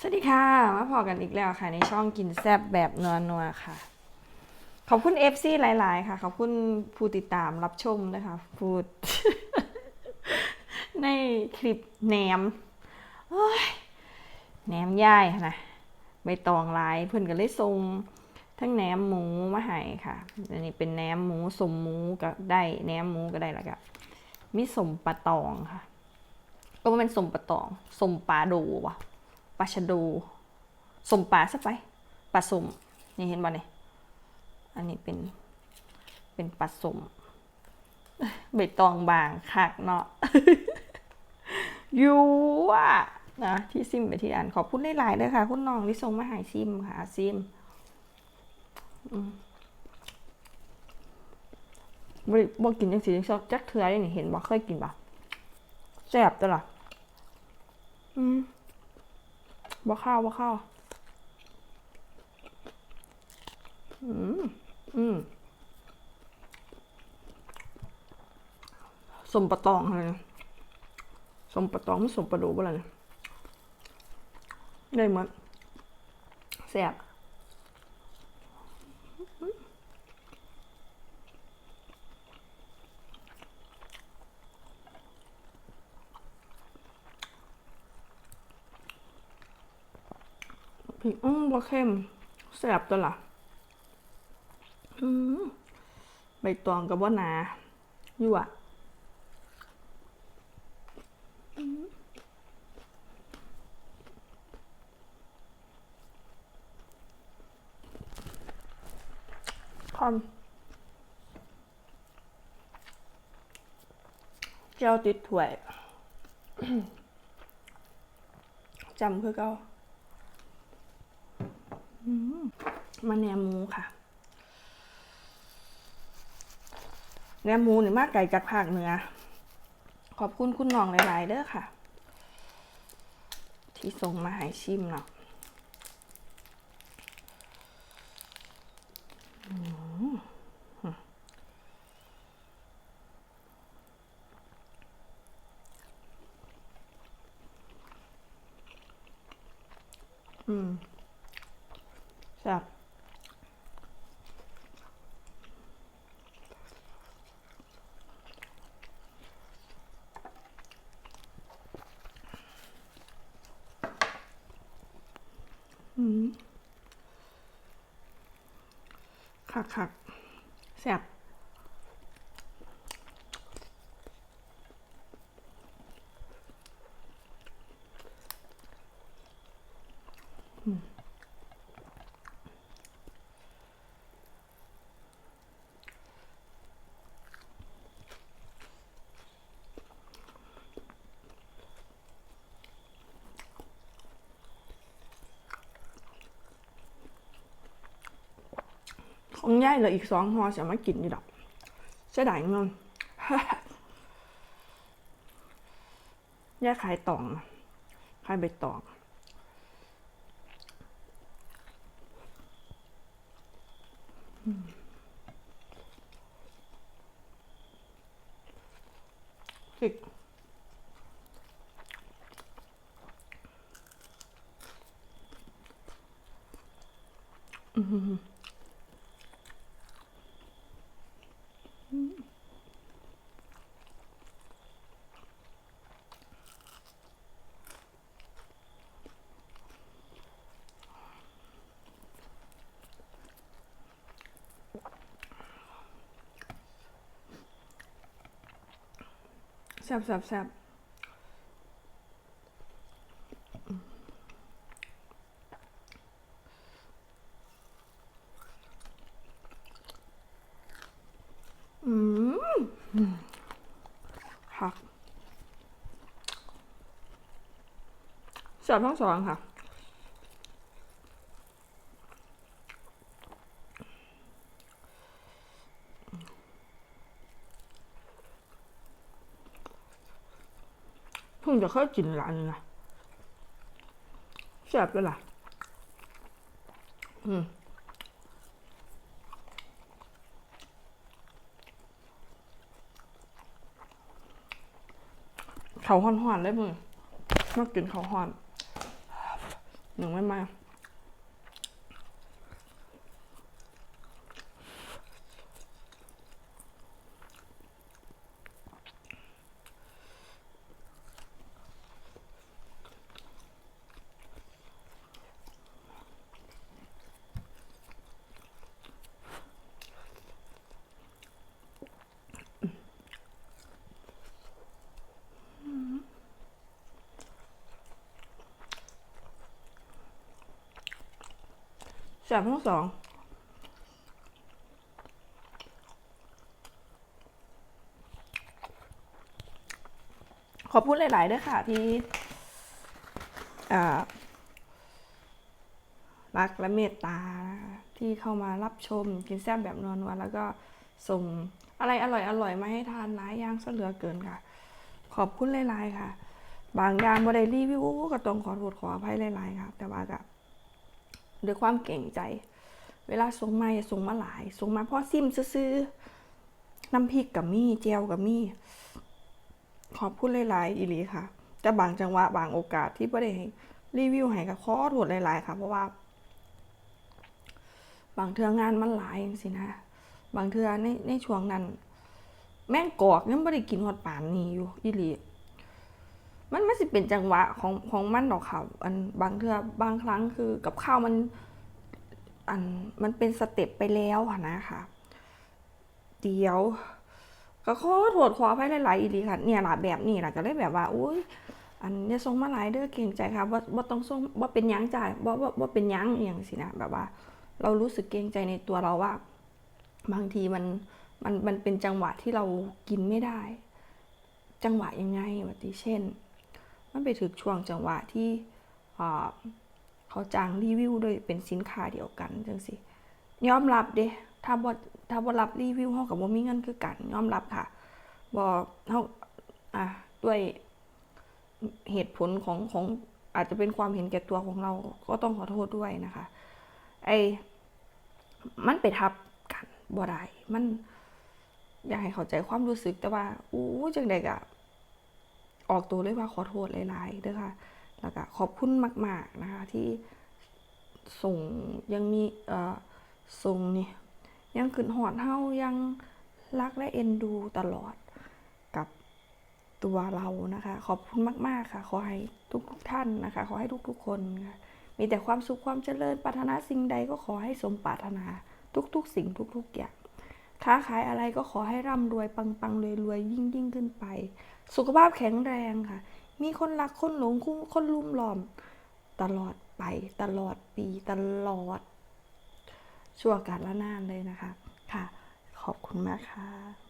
สวัสดีค่ะ มาพอกันอีกแล้วค่ะ ในช่องกินแซบแบบนัวนัวค่ะ ขอบคุณ FC หลาย ๆ ค่ะ ขอบคุณผู้ติดตามรับชมนะคะพูด ในคลิปแหนมแหนมย่ายนะใบตองลายเพื่อนก็เลยส่งทั้งแหนมหมูมาให้ค่ะ อันนี้เป็นแหนมหมูสมหมูก็ได้แหนมหมูก็ได้ล้วก็มีสมปลาตองค่ะ ก็มันเป็นสมปลาตองสมปลาโดวะ ปลาชะโดูสมปลาซะไปปลาสมนี่เห็นบ่เนี่ยอันนี้เป็นเป็นปลาสมใบตองบางคักเนาะยูอะนะที่ซิมไปที่อ่านขอบคุณหลายเลยค่ะ คุณน้องที่ส่งมาหายซิมค่ะซิมบริบกกินจังสีจังชอบจักเทือได้นี่เห็นบอกเคยกินปะแซ่บตลอดอืม บ่ข้าวบ่ข้าวอืม อืมสมปะตองอะไรนะสมปะตองไม่สมปะดูบ่อะไรนะได้หมดแซ่บ พริกอืมบ่เข้มแซ่บตัวล่ะอืมใบตองกับว่านาอยู่อะคอมเจ้าติดถ้วยจำคือเก่า มมาแหนมหมูค่ะแหนมหมูนี่มากไก่จากภาคเหนือ ขอบคุณคุณน้องหลาย ๆเด้อค่ะ ที่ส่งมาให้ชิมเนาะอืม แซ่บอืมคักคักแซ่บข องย่ายเหลืออีกสองห่อจะมากินอยู่ดอกเสียดายเงินย่าขายตองขายใบตองพริกอื้อหือ แซ่บแซ่บแซ่บอืมค่ะแซ่บทั้งสองค่ะ พิ่งจะเคยกินร้านนี้นะแซ่บด้วยล่ะ อืมเขาห่อนๆเลยมึงมากินเขาห่อนหนึ่งไม่มา แสบทั้งสองขอพูดหลาย ๆ ด้วยค่ะที่รักและเมตตา ที่เข้ามารับชมกินแซ่บแบบนอนวันแล้วก็ส่งอะไรอร่อยๆมาให้ทานหลายอย่างซะเหลือเกินค่ะ ขอบคุณหลาย ๆ ค่ะ บางอย่างบ่ได้รีวิวก็ต้องขอโทษขออภัยหลาย ๆ ค่ะ แต่ว่าก็ ด้วยความเก่งใจ เวลาส่งมาอย่าส่งมาหลายส่งมาพอซิมซื้อๆน้ำพริกกับมี่เจียวกับมี่ขอบคุณหลาย ๆ อีหลีค่ะ แต่บางจังหวะบางโอกาสที่ไม่ได้รีวิวให้กับขอโทษหลาย ๆ ค่ะ เพราะว่า บางเทืองานมันหลายสินะ บางเทือในในช่วงนั้น แม่งกอกยังไม่ได้กินฮอดป่านนี้อยู่อีหลี มันไม่สิเป็นจังหวะของของมันดอกค่ะ อันบางเทือบางครั้งคือกับข้าวมัน อันมันเป็นสเต็ปไปแล้วนะคะเดี๋ยว ก็ขอโทษขออภัยหลายๆอีลีค่ะ เนี่ยละแบบนี้ล่ะก็เลยแบบว่าอุ้ยอันอย่าส่งมาหลายเด้อเกรงใจค่ะว่าว่าต้องส่งว่าเป็นยั้งจ่ายว่าว่าว่าเป็นยั้งอย่างสินะแบบว่า เรารู้สึกเกรงใจในตัวเราว่า บางทีมันมันมันเป็นจังหวะที่เรากินไม่ได้ จังหวะยังไงวะติเช่น มันไปถึงช่วงจังหวะที่เขาจ้างรีวิวโดยเป็นสินค้าเดียวกันจังสิยอมรับเด้ถ้าบ่ถ้าบ่รับรีวิวเฮากับบ่มีเงินคือกันยอมรับค่ะบ่เฮาอะด้วยเหตุผลของของอาจจะเป็นความเห็นแก่ตัวของเราก็ต้องขอโทษด้วยนะคะ ไอ้มันไปทับกันบ่ได้มันอยากให้เข้าใจความรู้สึกแต่ว่าอู้จังไดกะ ออกตัวเลยว่าขอโทษหลายๆเด้อค่ะ แล้วก็ขอบคุณมาก ๆ นะคะ ที่ส่งยังมีเอ่อส่งนี่ยังขึ้นหอดเฮายังรักและเอ็นดูตลอดกับตัวเรานะคะ ขอบคุณมาก ๆ ค่ะ ขอให้ทุกๆท่านนะคะ ขอให้ทุก ๆ คนค่ะมีแต่ความสุขความเจริญปรารถนาสิ่งใดก็ขอให้สมปรารถนาทุก ๆ สิ่งทุก ๆ อย่าง ค้าขายอะไรก็ขอให้ร่ำรวยปังๆรวยๆยิ่งยิ่งขึ้นไป สุขภาพแข็งแรงค่ะ มีคนรักคนหลงคนลุ่มหลอม ตลอดไปตลอดปีตลอด ชั่วกาลละนานเลยนะคะ ค่ะ ขอบคุณมากค่ะ